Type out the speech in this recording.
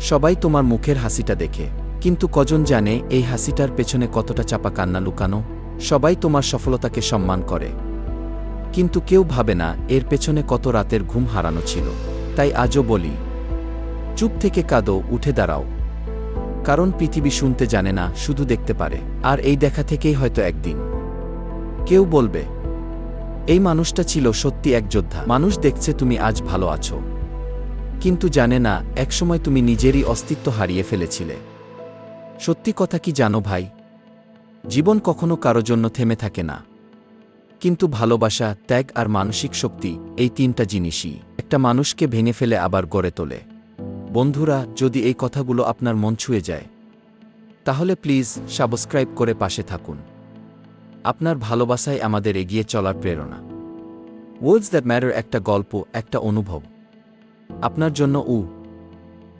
সবাই তোমার মুখের হাসিটা দেখে। কিন্তু কজন জানে এই হাসিটার পেছনে কতটা চাপা কান্না লুকানো? সবাই তোমার সফলতাকে সম্মান করে। কিন্তু কেউ ভাবে না, এর পেছনে কত রাতের ঘুম হারানো ছিল। তাই আজও বলি, চুপ থেকে কাঁদো, উঠে দাঁড়াও। কারণ পৃথিবী শুনতে জানে না, শুধু দেখতে পারে। আর এই দেখা থেকেই হয়তো একদিন। কেউ বলবে, এই মানুষটা ছিল সত্যি এক যোদ্ধা। মানুষ দেখছে তুমি আজ ভালো আছো। কিন্তু জানে না, একসময় তুমি নিজেরই অস্তিত্ব হারিয়ে ফেলেছিলে। সত্যি কথা কি জানো ভাই? জীবন কখনো কারও জন্য থেমে থাকে না। কিন্তু ভালোবাসা, ত্যাগ আর মানসিক শক্তি এই তিনটা জিনিসই। একটা মানুষকে ভেঙে ফেলে আবার গড়ে তোলে। বন্ধুরা, যদি এই কথাগুলো আপনার মন ছুঁয়ে যায়, তাহলে প্লিজ সাবস্ক্রাইব করে পাশে থাকুন। আপনার ভালোবাসাই আমাদের এগিয়ে চলার প্রেরণা। ওয়ার্ডস দ্যাট ম্যাটার একটা গল্প, একটা অনুভব। আপনার জন্য উ।